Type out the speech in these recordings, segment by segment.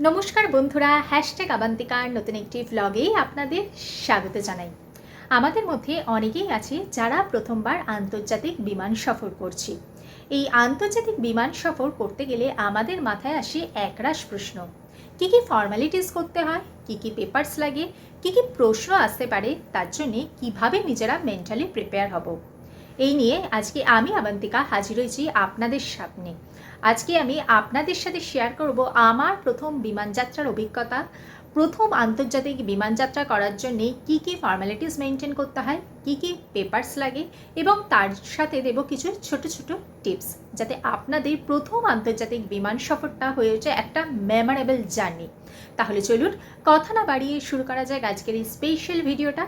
নমস্কার বন্ধুরা হ্যাশট্যাগ আবান্তিকার নতুন একটি ভ্লগে আপনাদের স্বাগত জানাই। আমাদের মধ্যে অনেকেই আছে যারা প্রথমবার আন্তর্জাতিক বিমান সফর করছি। এই আন্তর্জাতিক বিমান সফর করতে গেলে আমাদের মাথায় আসে একরাশ প্রশ্ন। কী কী ফর্মালিটিস করতে হয়, কী কী পেপারস লাগে, কী কী প্রশ্ন আসতে পারে, তার জন্যে কীভাবে নিজেরা মেন্টালি প্রিপেয়ার হব। এই নিয়ে আজকে আমি আবান্তিকা হাজির হয়েছি আপনাদের সামনে। আজকে আমি আপনাদের সাথে শেয়ার করব আমার প্রথম বিমানযাত্রার অভিজ্ঞতা, প্রথম আন্তর্জাতিক বিমানযাত্রা করার জন্যে কী কী ফর্মালিটিস মেনটেন করতে হয়, কী কী পেপারস লাগে এবং তার সাথে দেব কিছু ছোট ছোট টিপস যাতে আপনাদের প্রথম আন্তর্জাতিক বিমান সফরটা হয়ে ওঠে একটা মেমোরেবল জার্নি তাহলে চলুন কথা না বাড়িয়ে শুরু করা যাক আজকের এই স্পেশাল ভিডিওটা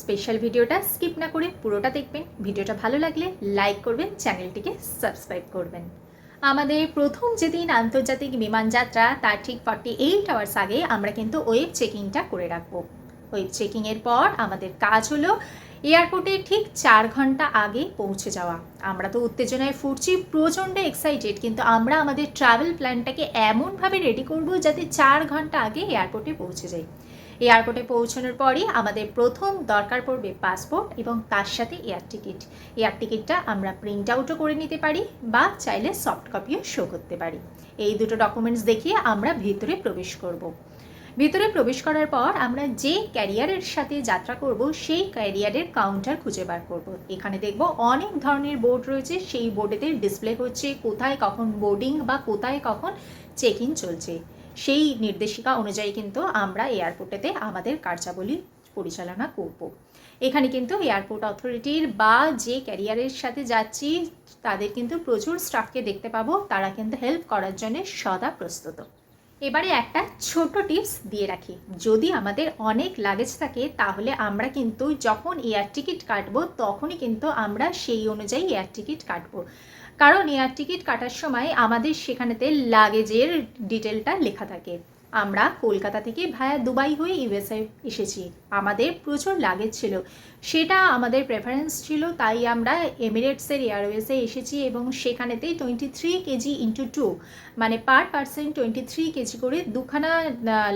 স্পেশাল ভিডিওটা স্কিপ না করে পুরোটা দেখবেন। ভিডিওটা ভালো লাগলে লাইক করবেন চ্যানেলটিকে সাবস্ক্রাইব করবেন। আমাদের প্রথম যেদিন আন্তর্জাতিক বিমান যাত্রা তার ঠিক ফর্টি এইট আওয়ার্স আগে আমরা কিন্তু ওয়েব চেকিংটা করে রাখব। ওয়েব চেকিংয়ের পর আমাদের কাজ হলো এয়ারপোর্টে ঠিক চার ঘণ্টা আগে পৌঁছে যাওয়া। আমরা তো উত্তেজনায় ফুটছি প্রচণ্ড এক্সাইটেড কিন্তু আমরা আমাদের ট্রাভেল প্ল্যানটাকে এমনভাবে রেডি করব যাতে চার ঘণ্টা আগে এয়ারপোর্টে পৌঁছে যাই। এয়ারপোর্টে পৌঁছানোর পরই আমাদের প্রথম দরকার পড়বে পাসপোর্ট এবং তার সাথে এয়ার টিকিট এয়ার টিকিটটা আমরা প্রিন্ট আউটও করে নিতে পারি বা চাইলে সফট কপিও শো করতে পারি এই দুটো ডকুমেন্টস দেখিয়ে আমরা ভিতরে প্রবেশ করব। ভিতরে প্রবেশ করার পর আমরা যে ক্যারিয়ারের সাথে যাত্রা করব, সেই ক্যারিয়ারের কাউন্টার খুঁজে বার করব। এখানে দেখব অনেক ধরনের বোর্ড রয়েছে, সেই বোর্ডেতে ডিসপ্লে হচ্ছে কোথায় কখন বোর্ডিং বা কোথায় কখন চেক ইন চলছে সেই নির্দেশিকা অনুযায়ী কিন্তু আমরা এয়ারপোর্টেতে আমাদের কার্যাবলী পরিচালনা করব। এখানে কিন্তু এয়ারপোর্ট অথরিটির বা যে ক্যারিয়ারের সাথে যাচ্ছি, তাদের কিন্তু প্রচুর স্টাফকে দেখতে পাবো। তারা কিন্তু হেল্প করার জন্য সদা প্রস্তুত। এবারে একটা ছোট টিপস দিয়ে রাখি। যদি আমাদের অনেক লাগেজ থাকে, তাহলে আমরা কিন্তু যখন এয়ার টিকিট কাটবো, তখনই কিন্তু আমরা সেই অনুযায়ী এয়ার টিকিট কাটবো। কারণ এয়ার টিকিট কাটার সময় আমাদের সেখানেতে লাগেজের ডিটেলটা লেখা থাকে। আমরা কলকাতা থেকে ভায়া দুবাই হয়ে ইউএসএ এসেছি। আমাদের প্রচুর লাগেজ ছিল। সেটা আমাদের প্রেফারেন্স ছিল, তাই আমরা এমিরেটসের এয়ারওয়েজে এসেছি এবং সেখানেতেই twenty three KG into two মানে per percent twenty three KG করে দুখানা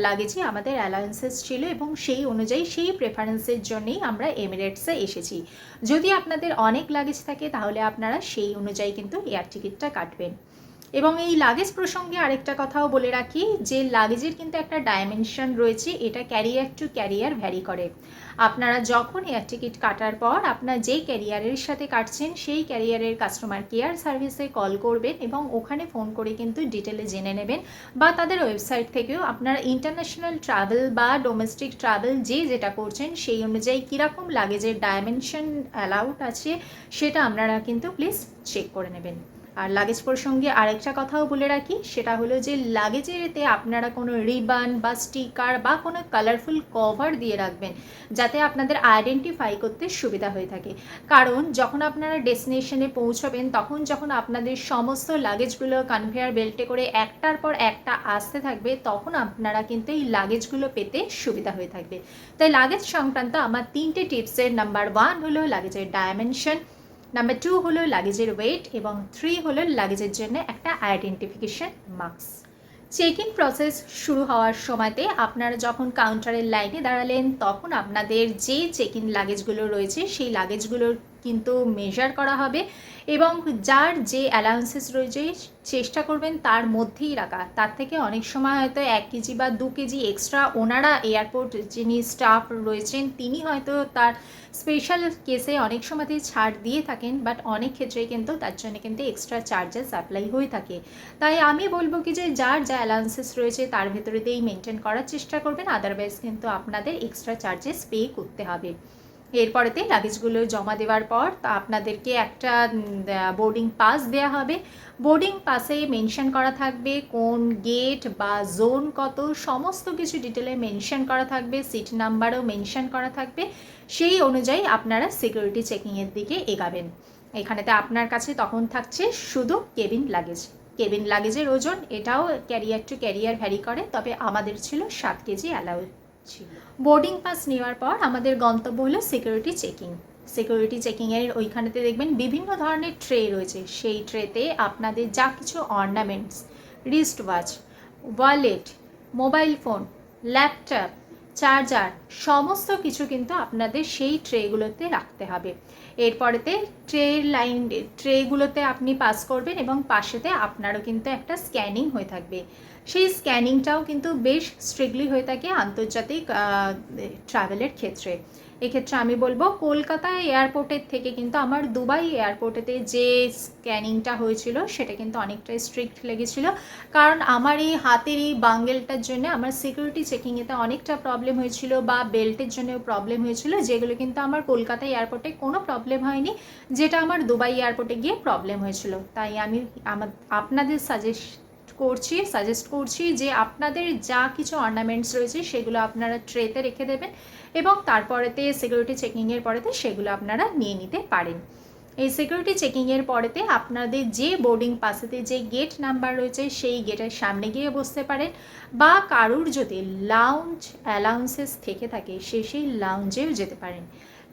লাগেজই আমাদের অ্যালায়েন্সেস ছিল এবং সেই অনুযায়ী সেই প্রেফারেন্সের জন্যেই আমরা এমিরেটসে এসেছি। যদি আপনাদের অনেক লাগেজ থাকে, তাহলে আপনারা সেই অনুযায়ী কিন্তু এয়ার টিকিটটা কাটবেন। এবং এই লাগেজ প্রসঙ্গে আরেকটা কথাও বলে রাখি, যে লাগেজের কিন্তু একটা ডাইমেনশন রয়েছে, এটা ক্যারিয়ার টু ক্যারিয়ার ভ্যারি করে। আপনারা যখন এয়ার টিকিট কাটার পর আপনার যে ক্যারিয়ারের সাথে কাটছেন, সেই ক্যারিয়ারের কাস্টমার কেয়ার সার্ভিসে কল করবেন এবং ওখানে ফোন করে কিন্তু ডিটেলে জেনে নেবেন বা তাদের ওয়েবসাইট থেকেও আপনারা ইন্টারন্যাশনাল ট্রাভেল বা ডোমেস্টিক ট্রাভেল যে যেটা করছেন, সেই অনুযায়ী কীরকম লাগেজের ডাইমেনশন অ্যালাউড আছে, সেটা আপনারা কিন্তু প্লিজ চেক করে নেবেন। আর লাগেজ প্রসঙ্গে আরেকটা কথাও বলে রাখি, সেটা হলো যে লাগেজেতে আপনারা কোনো রিবান বা স্টিকার বা কোনো কালারফুল কভার দিয়ে রাখবেন, যাতে আপনাদের আইডেন্টিফাই করতে সুবিধা হয়ে থাকে। কারণ যখন আপনারা ডেস্টিনেশনে পৌঁছবেন, তখন যখন আপনাদের সমস্ত লাগেজগুলো কনভেয়ার বেল্টে করে একটার পর একটা আসতে থাকবে, তখন আপনারা কিন্তু এই লাগেজগুলো পেতে সুবিধা হয়ে থাকবে। তাই লাগেজ সংক্রান্ত আমার তিনটে টিপসের নাম্বার ওয়ান হলো লাগেজের ডাইমেনশন নাম্বার টু হলো লাগেজের ওয়েট এবং থ্রি হলো লাগেজের জন্য একটা identification mask check in process শুরু হওয়ার সময়তে আপনারা যখন কাউন্টারের লাইনে দাঁড়ালেন, তখন আপনাদের যে চেক ইন লাগেজগুলো রয়েছে, সেই লাগেজগুলোর কিন্তু মেজার করা হবে এবং যার যে অ্যালাউন্সেস রয়েছে চেষ্টা করবেন তার মধ্যেই রাখা। তার থেকে অনেক সময় হয়তো এক কেজি বা দু কেজি এক্সট্রা ওনারা এয়ারপোর্ট যিনি স্টাফ রয়েছেন, তিনি হয়তো তার স্পেশাল কেসে অনেক সময়তেই ছাড় দিয়ে থাকেন বাট অনেক ক্ষেত্রে কিন্তু তার জন্য কিন্তু এক্সট্রা চার্জেস অ্যাপ্লাই হয়ে থাকে। তাই আমি বলব কি যে যার যা অ্যালাউন্সেস রয়েছে তার ভেতরেতেই মেনটেন করার চেষ্টা করবেন আদারওয়াইজ কিন্তু আপনাদের এক্সট্রা চার্জেস পে করতে হবে। এরপরেতে লাগেজগুলো জমা দেওয়ার পর আপনাদেরকে একটা বোর্ডিং পাস দেওয়া হবে। বোর্ডিং পাসে মেনশন করা থাকবে কোন গেট বা জোন কত, সমস্ত কিছু ডিটেলে মেনশন করা থাকবে সিট নাম্বারও মেনশন করা থাকবে। সেই অনুযায়ী আপনারা সিকিউরিটি চেকিংয়ের দিকে এগাবেন। এখানেতে আপনার কাছে তখন থাকছে শুধু কেবিন লাগেজ কেবিন লাগেজের ওজন, এটাও ক্যারিয়ার টু ক্যারিয়ার ভ্যারি করে, তবে আমাদের ছিল সাত কেজি অ্যালাউ বোর্ডিং পাস নেওয়ার পর আমাদের গন্তব্য হলো সিকিউরিটি চেকিং সিকিউরিটি চেকিংয়ের ওইখানেতে দেখবেন বিভিন্ন ধরনের ট্রে রয়েছে। সেই ট্রেতে আপনাদের যা কিছু ornaments wrist watch wallet mobile phone laptop charger সমস্ত কিছু কিন্তু আপনাদের সেই ট্রেগুলোতে রাখতে হবে। এরপরেতে ট্রের লাইন ট্রেগুলোতে আপনি পাস করবেন এবং পাশেতে আপনারও কিন্তু একটা স্ক্যানিং হয়ে থাকবে। সেই স্ক্যানিংটাও কিন্তু বেশ স্ট্রিক্টলি হয়ে থাকে আন্তর্জাতিক ট্রাভেলের ক্ষেত্রে। এক্ষেত্রে আমি বলব, কলকাতা এয়ারপোর্টের থেকে কিন্তু আমার দুবাই এয়ারপোর্টেতে যে স্ক্যানিংটা হয়েছিল, সেটা কিন্তু অনেকটাই স্ট্রিক্ট লেগেছিল। কারণ আমার এই হাতের এই বাঙ্গেলটার জন্য আমার সিকিউরিটি চেকিংয়েতে অনেকটা প্রবলেম হয়েছিল বা বেল্টের জন্যও প্রবলেম হয়েছিল, যেগুলো কিন্তু আমার কলকাতা এয়ারপোর্টে কোনো প্রবলেম হয়নি, যেটা আমার দুবাই এয়ারপোর্টে গিয়ে প্রবলেম হয়েছিল। তাই আমি আমার আপনাদের সাজেস্ট করছি সাজেস্ট করছি যে আপনাদের যা কিছু অর্নামেন্টস রয়েছে সেগুলো আপনারা ট্রেতে রেখে দেবেন এবং তারপরেতে সিকিউরিটি চেকিংয়ের পরেতে সেগুলো আপনারা নিয়ে নিতে পারেন। এই সিকিউরিটি চেকিংয়ের পরেতে আপনাদের যে বোর্ডিং পাসেতে যে গেট নাম্বার রয়েছে সেই গেটের সামনে গিয়ে বসতে পারেন বা কারুর যদি লাউঞ্জ অ্যালাউন্সেস থেকে থাকে সে সেই লাউঞ্জেও যেতে পারেন।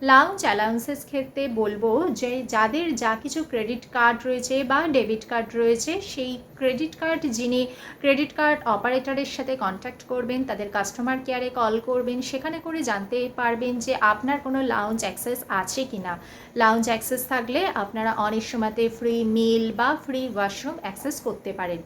লাউঞ্জ অ্যালাউন্সেস ক্ষেত্রে বলব যে যাদের যা কিছু ক্রেডিট কার্ড রয়েছে বা ডেবিট কার্ড রয়েছে, সেই ক্রেডিট কার্ড যিনি ক্রেডিট কার্ড অপারেটরের সাথে কন্ট্যাক্ট করবেন, তাদের কাস্টমার কেয়ারে কল করবেন, সেখানে করে জানতে পারবেন যে আপনার কোনো লাউঞ্জ অ্যাক্সেস আছে কি না লাউঞ্জ অ্যাক্সেস থাকলে আপনারা অনেক সময়তে ফ্রি মিল বা ফ্রি ওয়াশরুম অ্যাক্সেস করতে পারেন।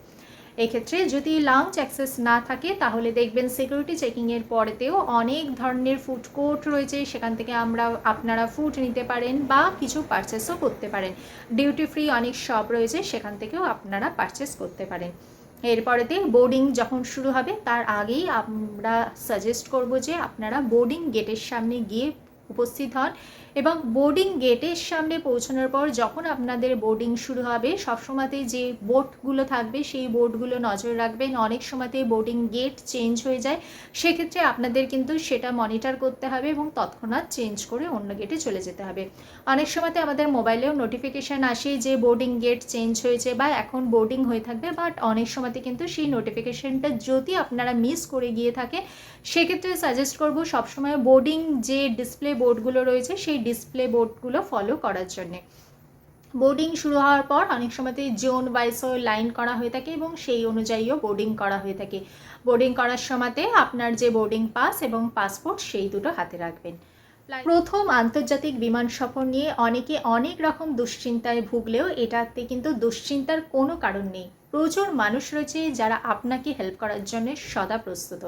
এক্ষেত্রে যদি লাউঞ্জ অ্যাক্সেস না থাকে, তাহলে দেখবেন সিকিউরিটি চেকিংয়ের পরেতেও অনেক ধরনের ফুড কোর্ট রয়েছে। সেখান থেকে আমরা আপনারা ফুড নিতে পারেন বা কিছু পারচেসও করতে পারেন। ডিউটি ফ্রি অনেক শপ রয়েছে, সেখান থেকেও আপনারা পারচেস করতে পারেন। এরপরেতে বোর্ডিং যখন শুরু হবে, তার আগেই আমরা সাজেস্ট করব যে আপনারা বোর্ডিং গেটের সামনে গিয়ে উপস্থিত হন। এবং বোর্ডিং গেটের সামনে পৌঁছানোর পর যখন আপনাদের বোর্ডিং শুরু হবে সবসময়তেই যে বোর্ডগুলো থাকবে, সেই বোর্ডগুলো নজর রাখবেন। অনেক সময়তেই বোর্ডিং গেট চেঞ্জ হয়ে যায়। সেক্ষেত্রে আপনাদের কিন্তু সেটা মনিটর করতে হবে এবং তৎক্ষণাৎ চেঞ্জ করে অন্য গেটে চলে যেতে হবে। অনেক সময়তে আমাদের মোবাইলেও নোটিফিকেশান আসে যে বোর্ডিং গেট চেঞ্জ হয়েছে বা এখন বোর্ডিং হয়ে থাকবে বাট অনেক সময়তে কিন্তু সেই নোটিফিকেশানটা যদি আপনারা মিস করে গিয়ে থাকে, সেক্ষেত্রে সাজেস্ট করব সবসময় বোর্ডিং যে ডিসপ্লে বোর্ডগুলো রয়েছে, সেই ডিসপ্লে বোর্ডগুলো ফলো করার জন্যে। বোর্ডিং শুরু হওয়ার পর অনেক সময়তে জোন ওয়াইজও লাইন করা হয়ে থাকে এবং সেই অনুযায়ীও বোর্ডিং করা হয়ে থাকে। বোর্ডিং করার সময়তে আপনার যে বোর্ডিং পাস এবং পাসপোর্ট সেই দুটো হাতে রাখবেন। প্রথম আন্তর্জাতিক বিমান সফর নিয়ে অনেকে অনেক রকম দুশ্চিন্তায় ভুগলেও এটাতে কিন্তু দুশ্চিন্তার কোনো কারণ নেই। প্রচুর মানুষ রয়েছে যারা আপনাকে হেল্প করার জন্য সদা প্রস্তুত।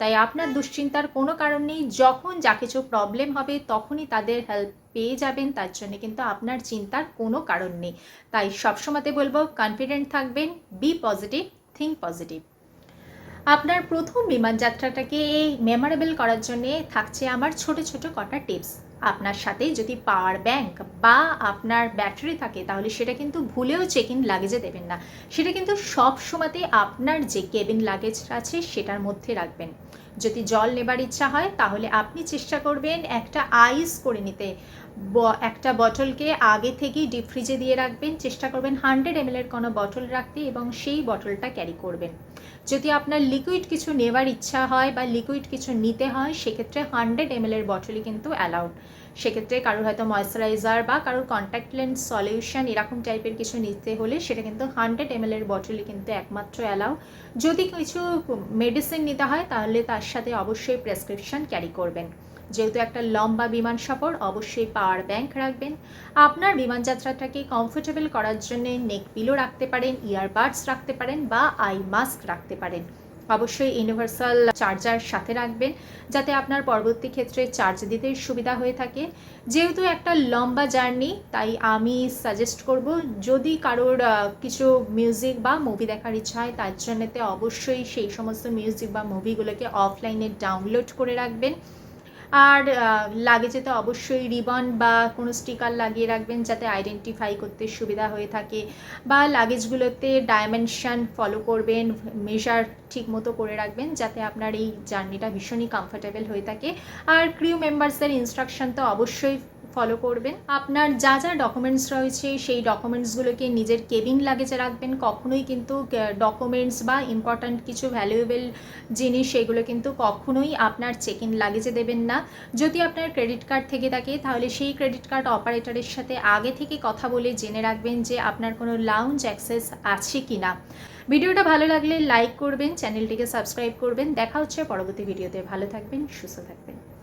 তাই আপনার দুশ্চিন্তার কোনো কারণ নেই, যখন যা কিছু প্রবলেম হবে তখনই তাদের হেল্প পেয়ে যাবেন, তার জন্য কিন্তু আপনার চিন্তার কোনো কারণ নেই। তাই সবসময়তে বলব কনফিডেন্ট থাকবেন বি পজিটিভ থিঙ্ক পজিটিভ আপনার প্রথম বিমান যাত্রাটাকে মেমোরেবল করার জন্যে থাকছে আমার ছোট ছোট কটা টিপস আপনার সাথে যদি পাওয়ার ব্যাংক বা আপনার ব্যাটারি থাকে, তাহলে সেটা কিন্তু ভুলেও চেক ইন লাগেজে দেবেন না। সেটা কিন্তু সব সময়তে আপনার যে কেবিন লাগেজ আছে, সেটার মধ্যে রাখবেন। যদি জল নেবার ইচ্ছা হয়, তাহলে আপনি চেষ্টা করবেন একটা আইস করে নিতে। একটা বটলকে আগে থেকেই ডিপ ফ্রিজে দিয়ে রাখবেন। চেষ্টা করবেন হান্ড্রেড এম এর কোনো বটল রাখতে এবং সেই বটলটা ক্যারি করবেন। যদি আপনার লিকুইড কিছু নেওয়ার ইচ্ছা হয় বা লিকুইড কিছু নিতে হয়, সেক্ষেত্রে হান্ড্রেড এম এর বটলই কিন্তু অ্যালাউড সেক্ষেত্রে কারোর হয়তো ময়েশ্চারাইজার বা কারোর কন্ট্যাক্ট লেন্স সলিউশন এরকম টাইপের কিছু নিতে হলে সেটা কিন্তু হান্ড্রেড এম এর বটলই কিন্তু একমাত্র অ্যালাউ যদি কিছু মেডিসিন নিতে হয়, তাহলে তার সাথে অবশ্যই প্রেসক্রিপশন ক্যারি করবেন। যেহেতু একটা লম্বা বিমান সফর, অবশ্যই পাওয়ার ব্যাংক রাখবেন। আপনার বিমান যাত্রাটাকে কমফোর্টেবল করার জন্য নেক পিলো রাখতে পারেন ইয়ারবাডস রাখতে পারেন বা আই মাস্ক রাখতে পারেন। অবশ্যই ইউনিভার্সাল চার্জার সাথে রাখবেন, যাতে আপনার পরবর্তী ক্ষেত্রে চার্জ দিতে সুবিধা হয়ে থাকে। যেহেতু একটা লম্বা জার্নি তাই আমি সাজেস্ট করব, যদি কারোর কিছু মিউজিক বা মুভি দেখার ইচ্ছা হয়, তার জন্যতে অবশ্যই সেই সমস্ত মিউজিক বা মুভিগুলোকে অফলাইনে ডাউনলোড করে রাখবেন। আর লাগেজে তো অবশ্যই রিবন বা কোনো স্টিকার লাগিয়ে রাখবেন যাতে আইডেন্টিফাই করতে সুবিধা হয়ে থাকে বা লাগেজগুলোতে ডায়মেনশান ফলো করবেন মেজার ঠিক মতো করে রাখবেন যাতে আপনার এই জার্নিটা ভীষণই কমফোর্টেবল হয়ে থাকে। আর ক্রিউ মেম্বার্সদের ইনস্ট্রাকশন তো অবশ্যই ফলো করবেন। আপনার যা যা ডকুমেন্টস রয়েছে, সেই ডকুমেন্টসগুলোকে নিজের কেবিন লাগেজে রাখবেন। কখনোই কিন্তু ডকুমেন্টস বা ইম্পর্ট্যান্ট কিছু ভ্যালুয়েবল জিনিস সেগুলো কিন্তু কখনোই আপনার চেক ইন লাগেজে দেবেন না। যদি আপনার ক্রেডিট কার্ড থেকে থাকে, তাহলে সেই ক্রেডিট কার্ড অপারেটরের সাথে আগে থেকে কথা বলে জেনে রাখবেন যে আপনার কোনো লাউঞ্জ অ্যাক্সেস আছে কি না ভিডিওটা ভালো লাগলে লাইক করবেন চ্যানেলটিকে সাবস্ক্রাইব করবেন। দেখা হচ্ছে পরবর্তী ভিডিওতে ভালো থাকবেন, সুস্থ থাকবেন।